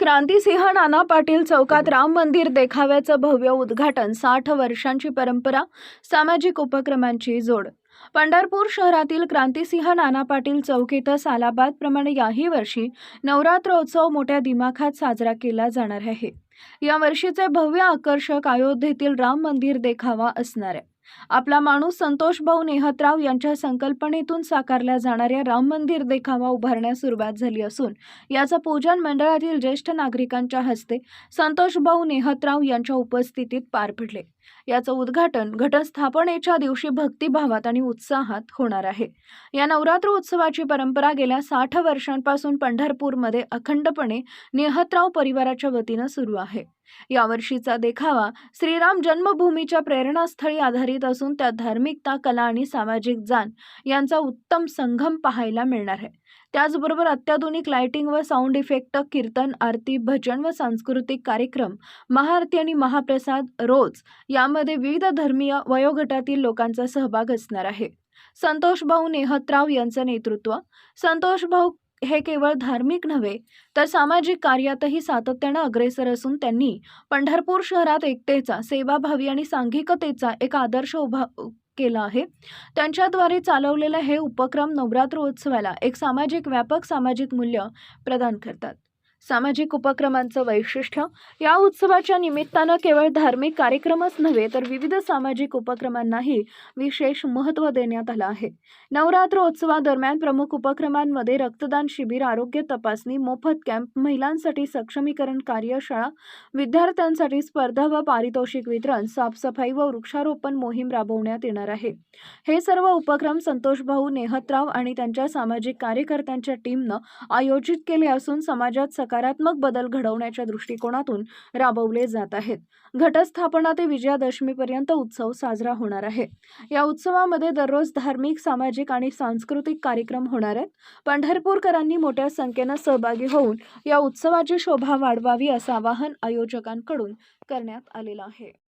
क्रांतिसिंह नाना पाटील चौकात राम मंदिर देखाव्याचं भव्य उद्घाटन साठ वर्षांची परंपरा सामाजिक उपक्रमांची जोड. पंढरपूर शहरातील क्रांतिसिंह नाना पाटील चौक इथं सालाबादप्रमाणे याही वर्षी नवरात्रोत्सव मोठ्या दिमाखात साजरा केला जाणार आहे. या वर्षीचे भव्य आकर्षक अयोध्येतील राम मंदिर देखावा असणार आहे. आपला माणूस संतोष भाऊ नेहतराव यांच्या संकल्पनेतून साकारल्या जाणाऱ्या राम मंदिर देखावा उभारण्यास सुरुवात झाली असून याचं पूजन मंडळातील ज्येष्ठ नागरिकांच्या हस्ते संतोष भाऊ नेहतराव यांच्या उपस्थितीत पार पडले. याचं उद्घाटन घटस्थापनेच्या दिवशी भक्तिभावात आणि उत्साहात होणार आहे. या नवरात्र उत्सवाची परंपरा गेल्या साठ वर्षांपासून पंढरपूरमध्ये अखंडपणे नेहतराव परिवाराच्या वतीनं सुरू आहे. यावर्षीचा देखावा श्रीराम जन्मभूमीच्या प्रेरणास्थळी आधारित असून त्यात धार्मिकता कला आणि सामाजिक जाण यांचा उत्तम संगम पाहायला मिळणार आहे. त्याचबरोबर अत्याधुनिक लायटिंग व साऊंड इफेक्ट कीर्तन आरती भजन व सांस्कृतिक कार्यक्रम महाआरती आणि महाप्रसाद रोज यामध्ये विविध धर्मीय वयोगटातील लोकांचा सहभाग असणार आहे. संतोषभाऊ नेहतराव यांचं नेतृत्व. संतोषभाऊ हे केवळ धार्मिक नव्हे तर सामाजिक कार्यातही सातत्यानं अग्रेसर असून त्यांनी पंढरपूर शहरात एकतेचा सेवाभावी आणि सांघिकतेचा एक आदर्श उभा केला आहे. त्यांच्याद्वारे चालवलेला हे उपक्रम नवरात्र उत्सवाला एक सामाजिक व्यापक सामाजिक मूल्य प्रदान करतात. सामाजिक उपक्रमांचं वैशिष्ट्य. या उत्सवाच्या निमित्तानं केवळ धार्मिक कार्यक्रमच नव्हे तर विविध सामाजिक उपक्रमांनाही विशेष महत्त्व देण्यात आलं आहे. नवरात्र उत्सवादरम्यान प्रमुख उपक्रमांमध्ये रक्तदान शिबिर आरोग्य तपासणी मोफत कॅम्प महिलांसाठी सक्षमीकरण कार्यशाळा विद्यार्थ्यांसाठी स्पर्धा व पारितोषिक वितरण साफसफाई व वृक्षारोपण मोहीम राबवण्यात येणार आहे. हे सर्व उपक्रम संतोष भाऊ नेहतराव आणि त्यांच्या सामाजिक कार्यकर्त्यांच्या टीमनं आयोजित केले असून समाजात सकारात्मक बदल घडवण्याच्या दृष्टिकोनातून राबवले जात आहेत. घटस्थापना ते विजयादशमीपर्यंत उत्सव साजरा होणार आहे. या उत्सवामध्ये दररोज धार्मिक सामाजिक आणि सांस्कृतिक कार्यक्रम होणार आहेत. पंढरपूरकरांनी मोठ्या संख्येनं सहभागी होऊन या उत्सवाची शोभा वाढवावी असं आवाहन आयोजकांकडून करण्यात आलेलं आहे.